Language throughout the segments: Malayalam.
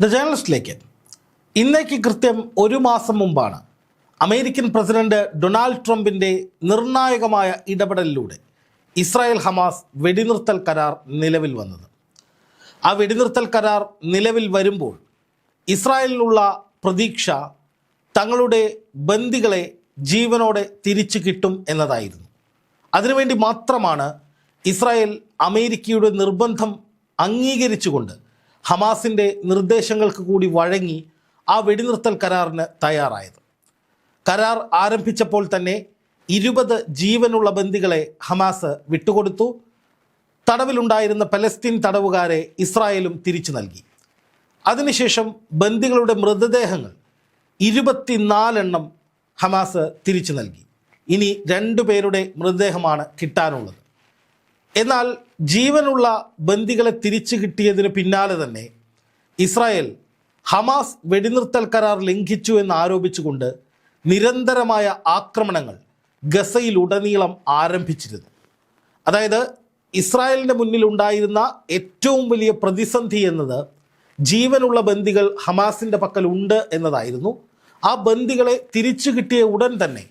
ദ ജേണലിസ്റ്റിലേക്ക് ഇന്നേക്ക് കൃത്യം ഒരു മാസം മുമ്പാണ് അമേരിക്കൻ പ്രസിഡന്റ് ഡൊണാൾഡ് ട്രംപിന്റെ നിർണായകമായ ഇടപെടലിലൂടെ ഇസ്രായേൽ ഹമാസ് വെടിനിർത്തൽ കരാർ നിലവിൽ വന്നത്. ആ വെടിനിർത്തൽ കരാർ നിലവിൽ വരുമ്പോൾ ഇസ്രായേലിനുള്ള പ്രതീക്ഷ തങ്ങളുടെ ബന്ദികളെ ജീവനോടെ തിരിച്ചു കിട്ടും എന്നതായിരുന്നു. അതിനുവേണ്ടി മാത്രമാണ് ഇസ്രായേൽ അമേരിക്കയുടെ നിർബന്ധം അംഗീകരിച്ചുകൊണ്ട് ഹമാസിന്റെ നിർദ്ദേശങ്ങൾക്ക് കൂടി വഴങ്ങി ആ വെടിനിർത്തൽ കരാറിന് തയ്യാറായത്. കരാർ ആരംഭിച്ചപ്പോൾ തന്നെ ഇരുപത് ജീവനുള്ള ബന്ദികളെ ഹമാസ് വിട്ടുകൊടുത്തു. തടവിലുണ്ടായിരുന്ന പലസ്തീൻ തടവുകാരെ ഇസ്രായേലും തിരിച്ചു നൽകി. അതിനുശേഷം ബന്ദികളുടെ മൃതദേഹങ്ങൾ ഇരുപത്തിനാലെണ്ണം ഹമാസ് തിരിച്ചു നൽകി. ഇനി രണ്ടു പേരുടെ മൃതദേഹമാണ് കിട്ടാനുള്ളത്. എന്നാൽ ജീവനുള്ള ബന്ദികളെ തിരിച്ചു കിട്ടിയതിന് പിന്നാലെ തന്നെ ഇസ്രായേൽ ഹമാസ് വെടിനിർത്തൽ കരാർ ലംഘിച്ചു എന്ന് ആരോപിച്ചുകൊണ്ട് നിരന്തരമായ ആക്രമണങ്ങൾ ഗസയിലുടനീളം ആരംഭിച്ചിരുന്നു. അതായത് ഇസ്രായേലിന്റെ മുന്നിൽ ഉണ്ടായിരുന്ന ഏറ്റവും വലിയ പ്രതിസന്ധി എന്നത് ജീവനുള്ള ബന്ദികൾ ഹമാസിന്റെ പക്കൽ ഉണ്ട് എന്നതായിരുന്നു. ആ ബന്ദികളെ തിരിച്ചു കിട്ടിയ ഉടൻ തന്നെ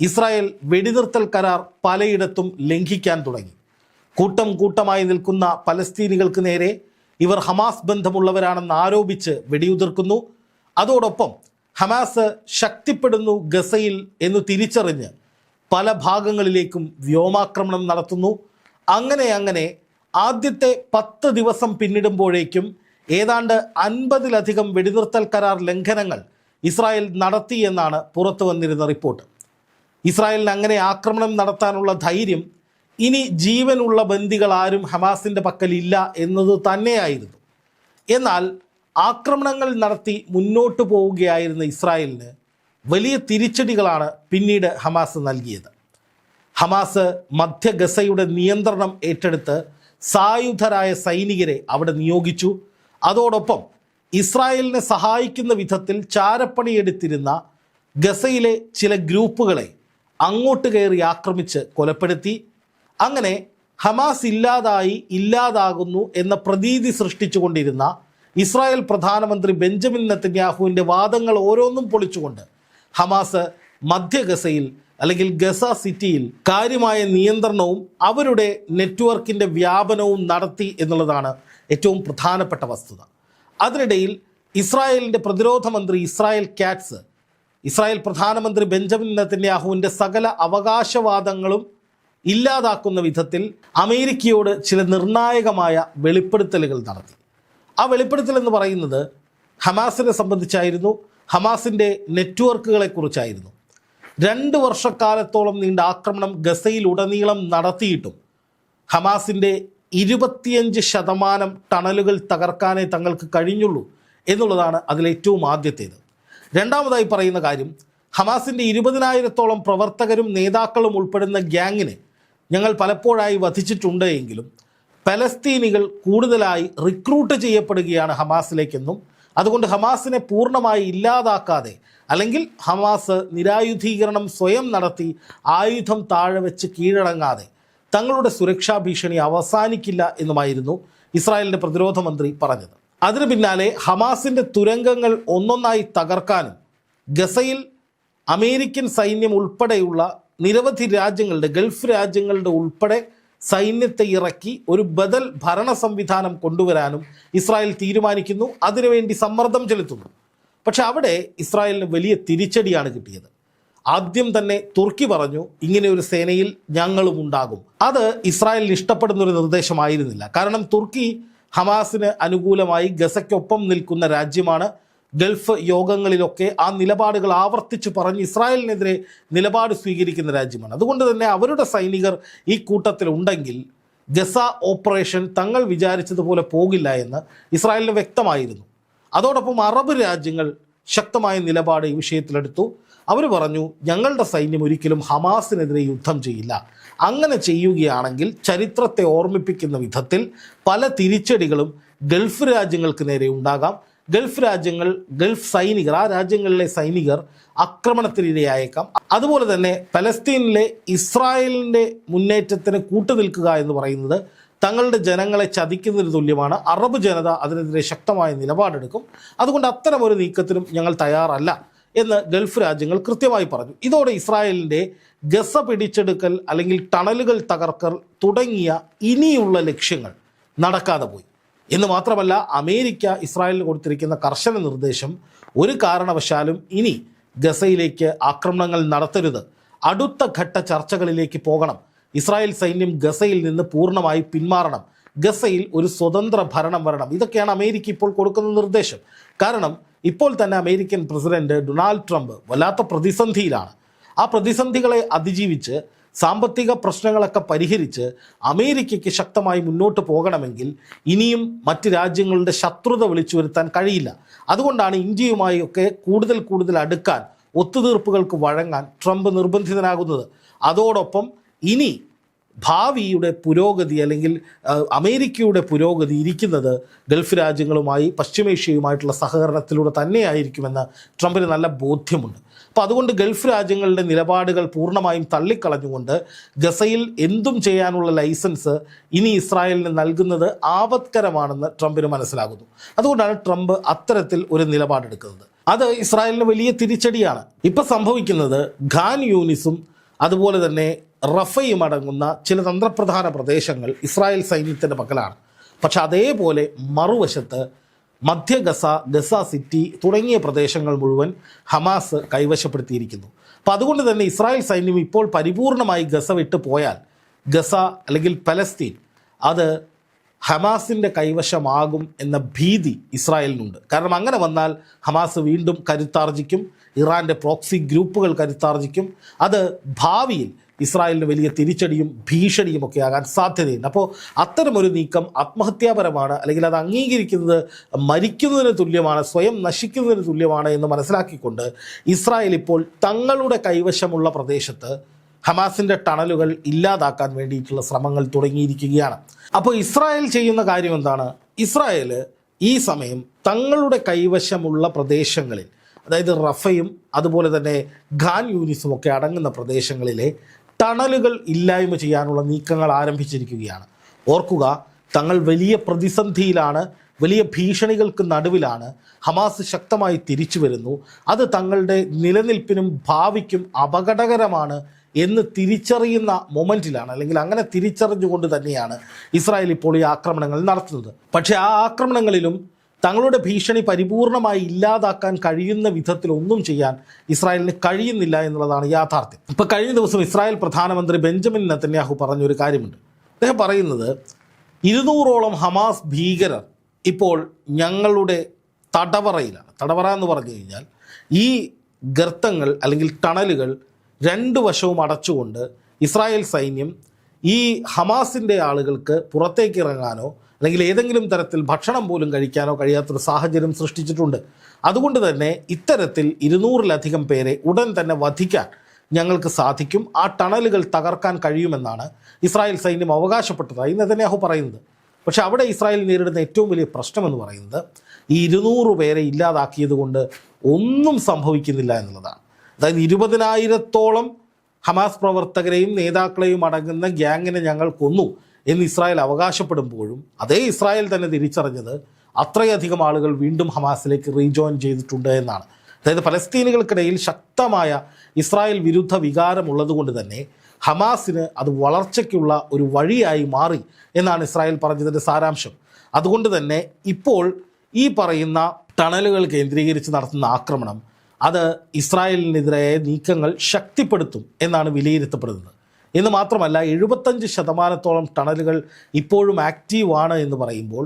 ഇസ്രായേൽ വെടിനിർത്തൽ കരാർ പലയിടത്തും ലംഘിക്കാൻ തുടങ്ങി. കൂട്ടം കൂട്ടമായി നിൽക്കുന്ന പലസ്തീനികൾക്ക് നേരെ ഇവർ ഹമാസ് ബന്ധമുള്ളവരാണെന്ന് ആരോപിച്ച് വെടിയുതിർക്കുന്നു. അതോടൊപ്പം ഹമാസ് ശക്തിപ്പെടുന്നു ഗസയിൽ എന്ന് തിരിച്ചറിഞ്ഞ് പല ഭാഗങ്ങളിലേക്കും വ്യോമാക്രമണം നടത്തുന്നു. അങ്ങനെ അങ്ങനെ ആദ്യത്തെ പത്ത് ദിവസം പിന്നിടുമ്പോഴേക്കും ഏതാണ്ട് അൻപതിലധികം വെടിനിർത്തൽ കരാർ ലംഘനങ്ങൾ ഇസ്രായേൽ നടത്തിയെന്നാണ് പുറത്തു വന്നിരുന്ന റിപ്പോർട്ട്. ഇസ്രായേലിന് അങ്ങനെ ആക്രമണം നടത്താനുള്ള ധൈര്യം ഇനി ജീവനുള്ള ബന്ദികൾ ആരും ഹമാസിന്റെ പക്കലില്ല എന്നത് തന്നെയായിരുന്നു. എന്നാൽ ആക്രമണങ്ങൾ നടത്തി മുന്നോട്ട് പോവുകയായിരുന്ന ഇസ്രായേലിന് വലിയ തിരിച്ചടികളാണ് പിന്നീട് ഹമാസ് നൽകിയത്. ഹമാസ് മധ്യ ഗസയുടെ നിയന്ത്രണം ഏറ്റെടുത്ത് സായുധരായ സൈനികരെ അവിടെ നിയോഗിച്ചു. അതോടൊപ്പം ഇസ്രായേലിനെ സഹായിക്കുന്ന വിധത്തിൽ ചാരപ്പണിയെടുത്തിരുന്ന ഗസയിലെ ചില ഗ്രൂപ്പുകളെ അങ്ങോട്ട് കയറി ആക്രമിച്ച് കൊലപ്പെടുത്തി. അങ്ങനെ ഹമാസ് ഇല്ലാതായി ഇല്ലാതാകുന്നു എന്ന പ്രതീതി സൃഷ്ടിച്ചുകൊണ്ടിരുന്ന ഇസ്രായേൽ പ്രധാനമന്ത്രി ബെഞ്ചമിൻ നെത്തന്യാഹുവിന്റെ വാദങ്ങൾ ഓരോന്നും പൊളിച്ചുകൊണ്ട് ഹമാസ് മധ്യ ഗസയിൽ അല്ലെങ്കിൽ ഗസ സിറ്റിയിൽ കാര്യമായ നിയന്ത്രണവും അവരുടെ നെറ്റ്വർക്കിന്റെ വ്യാപനവും നടത്തി എന്നുള്ളതാണ് ഏറ്റവും പ്രധാനപ്പെട്ട വസ്തുത. അതിനിടയിൽ ഇസ്രായേലിന്റെ പ്രതിരോധ മന്ത്രി ഇസ്രായേൽ കാറ്റ്സ് ഇസ്രായേൽ പ്രധാനമന്ത്രി ബെഞ്ചമിൻ നെത്തന്യാഹുവിന്റെ സകല അവകാശവാദങ്ങളും ഇല്ലാതാക്കുന്ന വിധത്തിൽ അമേരിക്കയോട് ചില നിർണായകമായ വെളിപ്പെടുത്തലുകൾ നടത്തി. ആ വെളിപ്പെടുത്തൽ എന്ന് പറയുന്നത് ഹമാസിനെ സംബന്ധിച്ചായിരുന്നു ഹമാസിന്റെ നെറ്റ്വർക്കുകളെക്കുറിച്ചായിരുന്നു രണ്ട് വർഷക്കാലത്തോളം നീണ്ട ആക്രമണം ഗസയിലുടനീളം നടത്തിയിട്ടും ഹമാസിന്റെ ഇരുപത്തിയഞ്ച് ശതമാനം ടണലുകൾ തകർക്കാനേ തങ്ങൾക്ക് കഴിഞ്ഞുള്ളൂ എന്നുള്ളതാണ് അതിലേറ്റവും ആദ്യത്തേത്. രണ്ടാമതായി പറയുന്ന കാര്യം ഹമാസിന്റെ ഇരുപതിനായിരത്തോളം പ്രവർത്തകരും നേതാക്കളും ഉൾപ്പെടുന്ന ഗ്യാങ്ങിനെ ഞങ്ങൾ പലപ്പോഴായി വധിച്ചിട്ടുണ്ട് എങ്കിലും പലസ്തീനികൾ കൂടുതലായി റിക്രൂട്ട് ചെയ്യപ്പെടുകയാണ് ഹമാസിലേക്കെന്നും അതുകൊണ്ട് ഹമാസിനെ പൂർണമായി ഇല്ലാതാക്കാതെ അല്ലെങ്കിൽ ഹമാസ് നിരായുധീകരണം സ്വയം നടത്തി ആയുധം താഴെ വെച്ച് കീഴടങ്ങാതെ തങ്ങളുടെ സുരക്ഷാ ഭീഷണി അവസാനിക്കില്ല എന്നുമായിരുന്നു ഇസ്രായേലിന്റെ പ്രതിരോധ മന്ത്രി പറഞ്ഞത്. അതിനു പിന്നാലെ ഹമാസിന്റെ തുരങ്കങ്ങൾ ഒന്നൊന്നായി തകർക്കാനും ഗസയിൽ അമേരിക്കൻ സൈന്യം ഉൾപ്പെടെയുള്ള നിരവധി രാജ്യങ്ങളുടെ ഗൾഫ് രാജ്യങ്ങളുടെ ഉൾപ്പെടെ സൈന്യത്തെ ഇറക്കി ഒരു ബദൽ ഭരണ സംവിധാനം കൊണ്ടുവരാനും ഇസ്രായേൽ തീരുമാനിക്കുന്നു. അതിനുവേണ്ടി സമ്മർദ്ദം ചെലുത്തുന്നു. പക്ഷെ അവിടെ ഇസ്രായേലിന് വലിയ തിരിച്ചടിയാണ് കിട്ടിയത്. ആദ്യം തന്നെ തുർക്കി പറഞ്ഞു ഇങ്ങനെ ഒരു സേനയിൽ ഞങ്ങളും ഉണ്ടാകും. അത് ഇസ്രായേലിന് ഇഷ്ടപ്പെടുന്ന ഒരു നിർദ്ദേശമായിരുന്നില്ല. കാരണം തുർക്കി ഹമാസിന് അനുകൂലമായി ഗസയ്ക്കൊപ്പം നിൽക്കുന്ന രാജ്യമാണ് ഗൾഫ് യോഗങ്ങളിലൊക്കെ ആ നിലപാടുകൾ ആവർത്തിച്ച് പറഞ്ഞ് ഇസ്രായേലിനെതിരെ നിലപാട് സ്വീകരിക്കുന്ന രാജ്യമാണ്. അതുകൊണ്ട് തന്നെ അവരുടെ സൈനികർ ഈ കൂട്ടത്തിൽ ഉണ്ടെങ്കിൽ ഗസ ഓപ്പറേഷൻ തങ്ങൾ വിചാരിച്ചതുപോലെ പോകില്ല എന്ന് ഇസ്രായേലിന് വ്യക്തമായിരുന്നു. അതോടൊപ്പം അറബ് രാജ്യങ്ങൾ ശക്തമായ നിലപാട് ഈ വിഷയത്തിലെടുത്തു. അവർ പറഞ്ഞു ഞങ്ങളുടെ സൈന്യം ഒരിക്കലും ഹമാസിനെതിരെ യുദ്ധം ചെയ്യില്ല. അങ്ങനെ ചെയ്യുകയാണെങ്കിൽ ചരിത്രത്തെ ഓർമ്മിപ്പിക്കുന്ന വിധത്തിൽ പല തിരിച്ചടികളും ഗൾഫ് രാജ്യങ്ങൾക്ക് നേരെ ഉണ്ടാകാം. ഗൾഫ് രാജ്യങ്ങൾ ഗൾഫ് സൈനികർ ആ രാജ്യങ്ങളിലെ സൈനികർ ആക്രമണത്തിനിരയായേക്കാം അതുപോലെ തന്നെ പലസ്തീനിലെ ഇസ്രായേലിന്റെ മുന്നേറ്റത്തിന് കൂട്ടുനിൽക്കുക എന്ന് പറയുന്നത് തങ്ങളുടെ ജനങ്ങളെ ചതിക്കുന്നതിന് തുല്യമാണ്. അറബ് ജനത അതിനെതിരെ ശക്തമായ നിലപാടെടുക്കും. അതുകൊണ്ട് അത്തരമൊരു നീക്കത്തിനും ഞങ്ങൾ തയ്യാറല്ല എന്ന് ഗൾഫ് രാജ്യങ്ങൾ കൃത്യമായി പറഞ്ഞു. ഇതോടെ ഇസ്രായേലിന്റെ ഗസ പിടിച്ചെടുക്കൽ അല്ലെങ്കിൽ ടണലുകൾ തകർക്കൽ തുടങ്ങിയ ഇനിയുള്ള ലക്ഷ്യങ്ങൾ നടക്കാതെ പോയി. എന്ന് മാത്രമല്ല അമേരിക്ക ഇസ്രായേലിന് കൊടുത്തിരിക്കുന്ന കർശന നിർദ്ദേശം ഒരു കാരണവശാലും ഇനി ഗസയിലേക്ക് ആക്രമണങ്ങൾ നടത്തരുത്. അടുത്ത ഘട്ട ചർച്ചകളിലേക്ക് പോകണം. ഇസ്രായേൽ സൈന്യം ഗസയിൽ നിന്ന് പൂർണമായി പിന്മാറണം. ഗസയിൽ ഒരു സ്വതന്ത്ര ഭരണം വരണം. ഇതൊക്കെയാണ് അമേരിക്ക ഇപ്പോൾ കൊടുക്കുന്ന നിർദ്ദേശം. കാരണം ഇപ്പോൾ തന്നെ അമേരിക്കൻ പ്രസിഡന്റ് ഡൊണാൾഡ് ട്രംപ് വല്ലാത്ത പ്രതിസന്ധിയിലാണ്. ആ പ്രതിസന്ധികളെ അതിജീവിച്ച് സാമ്പത്തിക പ്രശ്നങ്ങളൊക്കെ പരിഹരിച്ച് അമേരിക്കയ്ക്ക് ശക്തമായി മുന്നോട്ട് പോകണമെങ്കിൽ ഇനിയും മറ്റ് രാജ്യങ്ങളുടെ ശത്രുത വിളിച്ചു വരുത്താൻ കഴിയില്ല. അതുകൊണ്ടാണ് ഇന്ത്യയുമായി ഒക്കെ കൂടുതൽ കൂടുതൽ അടുക്കാൻ ഒത്തുതീർപ്പുകൾക്ക് വഴങ്ങാൻ ട്രംപ് നിർബന്ധിതനാകുന്നത്. അതോടൊപ്പം ഇനി ഭാവിയുടെ പുരോഗതി അല്ലെങ്കിൽ അമേരിക്കയുടെ പുരോഗതി ഇരിക്കുന്നത് ഗൾഫ് രാജ്യങ്ങളുമായി പശ്ചിമേഷ്യയുമായിട്ടുള്ള സഹകരണത്തിലൂടെ തന്നെയായിരിക്കുമെന്ന് ട്രംപിന് നല്ല ബോധ്യമുണ്ട്. അപ്പോൾ അതുകൊണ്ട് ഗൾഫ് രാജ്യങ്ങളുടെ നിലപാടുകൾ പൂർണമായും തള്ളിക്കളഞ്ഞുകൊണ്ട് ഗസയിൽ എന്തും ചെയ്യാനുള്ള ലൈസൻസ് ഇനി ഇസ്രായേലിന് നൽകുന്നത് ആപത്കരമാണെന്ന് ട്രംപിന് മനസ്സിലാകുന്നു. അതുകൊണ്ടാണ് ട്രംപ് അത്തരത്തിൽ ഒരു നിലപാടെടുക്കുന്നത്. അത് ഇസ്രായേലിന് വലിയ തിരിച്ചടിയാണ്. ഇപ്പം സംഭവിക്കുന്നത് ഖാൻ യൂനിസും അതുപോലെ തന്നെ റഫയും അടങ്ങുന്ന ചില തന്ത്രപ്രധാന പ്രദേശങ്ങൾ ഇസ്രായേൽ സൈന്യത്തിന്റെ പക്കലാണ്. പക്ഷെ അതേപോലെ മറുവശത്ത് മധ്യ ഗസ ഗസ സിറ്റി തുടങ്ങിയ പ്രദേശങ്ങൾ മുഴുവൻ ഹമാസ് കൈവശപ്പെടുത്തിയിരിക്കുന്നു. അപ്പോൾ അതുകൊണ്ട് തന്നെ ഇസ്രായേൽ സൈന്യം ഇപ്പോൾ പരിപൂർണമായി ഗസ വിട്ടു പോയാൽ ഗസ അല്ലെങ്കിൽ പലസ്തീൻ അത് ഹമാസിന്റെ കൈവശമാകും എന്ന ഭീതി ഇസ്രായേലിനുണ്ട്. കാരണം അങ്ങനെ വന്നാൽ ഹമാസ് വീണ്ടും കരുത്താർജിക്കും ഇറാന്റെ പ്രോക്സി ഗ്രൂപ്പുകൾ കരുത്താർജിക്കും. അത് ഭാവിയിൽ ഇസ്രായേലിന് വലിയ തിരിച്ചടിയും ഭീഷണിയും ഒക്കെ ആകാൻ സാധ്യതയുണ്ട്. അപ്പോൾ അത്തരമൊരു നീക്കം ആത്മഹത്യാപരമാണ് അല്ലെങ്കിൽ അത് അംഗീകരിക്കുന്നത് മരിക്കുന്നതിന് തുല്യമാണ് സ്വയം നശിക്കുന്നതിന് തുല്യമാണ് എന്ന് മനസ്സിലാക്കിക്കൊണ്ട് ഇസ്രായേൽ ഇപ്പോൾ തങ്ങളുടെ കൈവശമുള്ള പ്രദേശത്ത് ഹമാസിന്റെ ടണലുകൾ ഇല്ലാതാക്കാൻ വേണ്ടിയിട്ടുള്ള ശ്രമങ്ങൾ തുടങ്ങിയിരിക്കുകയാണ്. അപ്പോൾ ഇസ്രായേൽ ചെയ്യുന്ന കാര്യം എന്താണ്? ഇസ്രായേൽ ഈ സമയം തങ്ങളുടെ കൈവശമുള്ള പ്രദേശങ്ങളിൽ അതായത് റഫയും അതുപോലെ തന്നെ ഖാൻ യൂനിസും ഒക്കെ അടങ്ങുന്ന പ്രദേശങ്ങളിലെ ടണലുകൾ ഇല്ലായ്മ ചെയ്യാനുള്ള നീക്കങ്ങൾ ആരംഭിച്ചിരിക്കുകയാണ്. ഓർക്കുക തങ്ങൾ വലിയ പ്രതിസന്ധിയിലാണ് വലിയ ഭീഷണികൾക്ക് നടുവിലാണ് ഹമാസ് ശക്തമായി തിരിച്ചു വരുന്നു. അത് തങ്ങളുടെ നിലനിൽപ്പിനും ഭാവിക്കും അപകടകരമാണ് എന്ന് തിരിച്ചറിയുന്ന മൊമെന്റിലാണ് അല്ലെങ്കിൽ അങ്ങനെ തിരിച്ചറിഞ്ഞുകൊണ്ട് തന്നെയാണ് ഇസ്രായേൽ ഇപ്പോൾ ഈ ആക്രമണങ്ങൾ നടത്തുന്നത്. പക്ഷേ ആ ആക്രമണങ്ങളിലും തങ്ങളുടെ ഭീഷണി പരിപൂർണമായി ഇല്ലാതാക്കാൻ കഴിയുന്ന വിധത്തിൽ ഒന്നും ചെയ്യാൻ ഇസ്രായേലിന് കഴിയുന്നില്ല എന്നുള്ളതാണ് യാഥാർത്ഥ്യം. ഇപ്പോൾ കഴിഞ്ഞ ദിവസം ഇസ്രായേൽ പ്രധാനമന്ത്രി ബെഞ്ചമിൻ നെത്തന്യാഹു പറഞ്ഞൊരു കാര്യമുണ്ട്. അദ്ദേഹം പറയുന്നത് ഇരുന്നൂറോളം ഹമാസ് ഭീകരർ ഇപ്പോൾ ഞങ്ങളുടെ തടവറയിലാണ്. തടവറ എന്ന് പറഞ്ഞു കഴിഞ്ഞാൽ ഈ ഗർത്തങ്ങൾ അല്ലെങ്കിൽ ടണലുകൾ രണ്ട് വശവും അടച്ചുകൊണ്ട് ഇസ്രായേൽ സൈന്യം ഈ ഹമാസിന്റെ ആളുകൾക്ക് പുറത്തേക്ക് ഇറങ്ങാനോ അല്ലെങ്കിൽ ഏതെങ്കിലും തരത്തിൽ ഭക്ഷണം പോലും കഴിക്കാനോ കഴിയാത്തൊരു സാഹചര്യം സൃഷ്ടിച്ചിട്ടുണ്ട്. അതുകൊണ്ട് തന്നെ ഇത്തരത്തിൽ ഇരുന്നൂറിലധികം പേരെ ഉടൻ തന്നെ വധിക്കാൻ ഞങ്ങൾക്ക് സാധിക്കും. ആ ടണലുകൾ തകർക്കാൻ കഴിയുമെന്നാണ് ഇസ്രായേൽ സൈന്യം അവകാശപ്പെട്ടതായി നെതന്യാഹു പറയുന്നത്. പക്ഷേ അവിടെ ഇസ്രായേൽ നേരിടുന്ന ഏറ്റവും വലിയ പ്രശ്നമെന്ന് പറയുന്നത് ഈ ഇരുന്നൂറ് പേരെ ഇല്ലാതാക്കിയത് കൊണ്ട് ഒന്നും സംഭവിക്കുന്നില്ല എന്നുള്ളതാണ്. അതായത് ഇരുപതിനായിരത്തോളം ഹമാസ് പ്രവർത്തകരെയും നേതാക്കളെയും അടങ്ങുന്ന ഗ്യാങ്ങിനെ ഞങ്ങൾ കൊന്നു എന്ന് ഇസ്രായേൽ അവകാശപ്പെടുമ്പോഴും അതേ ഇസ്രായേൽ തന്നെ തിരിച്ചറിഞ്ഞത് അത്രയധികം ആളുകൾ വീണ്ടും ഹമാസിലേക്ക് റീജോയിൻ ചെയ്തിട്ടുണ്ട് എന്നാണ്. അതായത് ഫലസ്തീനുകൾക്കിടയിൽ ശക്തമായ ഇസ്രായേൽ വിരുദ്ധ വികാരമുള്ളതുകൊണ്ട് തന്നെ ഹമാസിന് അത് വളർച്ചയ്ക്കുള്ള ഒരു വഴിയായി മാറി എന്നാണ് ഇസ്രായേൽ പറഞ്ഞതിന്റെ സാരാംശം. അതുകൊണ്ട് തന്നെ ഇപ്പോൾ ഈ പറയുന്ന ടണലുകൾ കേന്ദ്രീകരിച്ച് നടത്തുന്ന ആക്രമണം അത് ഇസ്രായേലിനെതിരായ നീക്കങ്ങൾ ശക്തിപ്പെടുത്തും എന്നാണ് വിലയിരുത്തപ്പെടുന്നത്. എന്ന് മാത്രമല്ല എഴുപത്തഞ്ച് ശതമാനത്തോളം ടണലുകൾ ഇപ്പോഴും ആക്റ്റീവാണ് എന്ന് പറയുമ്പോൾ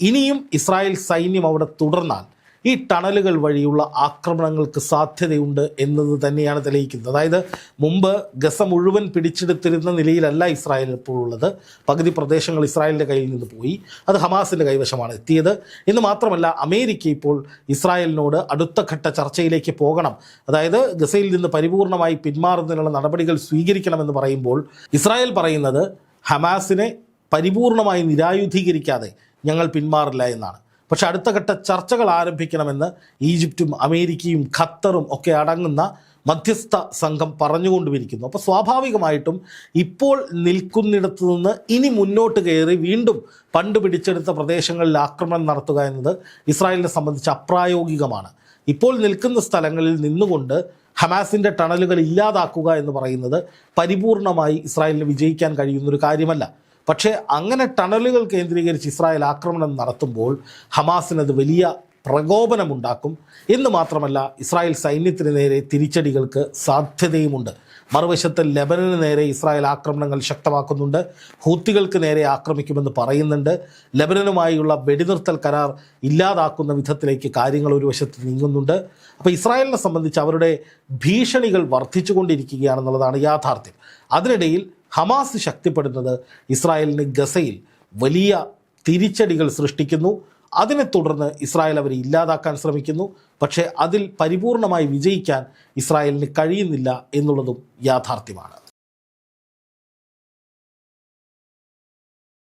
ഇനിയും ഇസ്രായേൽ സൈന്യം അവിടെ തുടർന്നാൽ ഈ ടണലുകൾ വഴിയുള്ള ആക്രമണങ്ങൾക്ക് സാധ്യതയുണ്ട് എന്നത് തന്നെയാണ് തെളിയിക്കുന്നത്. അതായത് മുമ്പ് ഗസ മുഴുവൻ പിടിച്ചെടുത്തിരുന്ന നിലയിലല്ല ഇസ്രായേൽ ഇപ്പോൾ ഉള്ളത്. പകുതി പ്രദേശങ്ങൾ ഇസ്രായേലിന്റെ കയ്യിൽ നിന്ന് പോയി. അത് ഹമാസിന്റെ കൈവശമാണ് എത്തിയത്. എന്ന് മാത്രമല്ല അമേരിക്ക ഇപ്പോൾ ഇസ്രായേലിനോട് അടുത്ത ഘട്ട ചർച്ചയിലേക്ക് പോകണം. അതായത് ഗസയിൽ നിന്ന് പരിപൂർണമായി പിന്മാറുന്നതിനുള്ള നടപടികൾ സ്വീകരിക്കണമെന്ന് പറയുമ്പോൾ ഇസ്രായേൽ പറയുന്നത് ഹമാസിനെ പരിപൂർണമായി നിരായുധീകരിക്കാതെ ഞങ്ങൾ പിന്മാറില്ല എന്നാണ്. പക്ഷെ അടുത്ത ഘട്ട ചർച്ചകൾ ആരംഭിക്കണമെന്ന് ഈജിപ്തും അമേരിക്കയും ഖത്തറും ഒക്കെ അടങ്ങുന്ന മധ്യസ്ഥ സംഘം പറഞ്ഞുകൊണ്ടുമിരിക്കുന്നു. അപ്പോൾ സ്വാഭാവികമായിട്ടും ഇപ്പോൾ നിൽക്കുന്നിടത്തു നിന്ന് ഇനി മുന്നോട്ട് കയറി വീണ്ടും പണ്ട് പിടിച്ചെടുത്ത പ്രദേശങ്ങളിൽ ആക്രമണം നടത്തുക എന്നത് ഇസ്രായേലിനെ സംബന്ധിച്ച് അപ്രായോഗികമാണ്. ഇപ്പോൾ നിൽക്കുന്ന സ്ഥലങ്ങളിൽ നിന്നുകൊണ്ട് ഹമാസിന്റെ ടണലുകൾ ഇല്ലാതാക്കുക എന്ന് പറയുന്നത് പരിപൂർണമായി ഇസ്രായേലിന് വിജയിക്കാൻ കഴിയുന്നൊരു കാര്യമല്ല. പക്ഷേ അങ്ങനെ ടണലുകൾ കേന്ദ്രീകരിച്ച് ഇസ്രായേൽ ആക്രമണം നടത്തുമ്പോൾ ഹമാസിനത് വലിയ പ്രകോപനമുണ്ടാക്കും. എന്ന് മാത്രമല്ല ഇസ്രായേൽ സൈന്യത്തിന് നേരെ തിരിച്ചടികൾക്ക് സാധ്യതയുമുണ്ട്. മറുവശത്ത് ലെബനന് നേരെ ഇസ്രായേൽ ആക്രമണങ്ങൾ ശക്തമാക്കുന്നുണ്ട്. ഹൂത്തികൾക്ക് നേരെ ആക്രമിക്കുമെന്ന് പറയുന്നുണ്ട്. ലെബനനുമായുള്ള വെടിനിർത്തൽ കരാർ ഇല്ലാതാക്കുന്ന വിധത്തിലേക്ക് കാര്യങ്ങൾ ഒരു വശത്ത് നീങ്ങുന്നുണ്ട്. അപ്പോൾ ഇസ്രായേലിനെ സംബന്ധിച്ച് അവരുടെ ഭീഷണികൾ വർദ്ധിച്ചുകൊണ്ടിരിക്കുകയാണെന്നുള്ളതാണ് യാഥാർത്ഥ്യം. അതിനിടയിൽ ഹമാസ് ശക്തിപ്പെടുന്നത് ഇസ്രായേലിന് ഗസയിൽ വലിയ തിരിച്ചടികൾ സൃഷ്ടിക്കുന്നു. അതിനെ തുടർന്ന് ഇസ്രായേൽ അവരെ ഇല്ലാതാക്കാൻ ശ്രമിക്കുന്നു. പക്ഷേ അതിൽ പരിപൂർണമായി വിജയിക്കാൻ ഇസ്രായേലിന് കഴിയുന്നില്ല എന്നുള്ളതും യാഥാർത്ഥ്യമാണ്.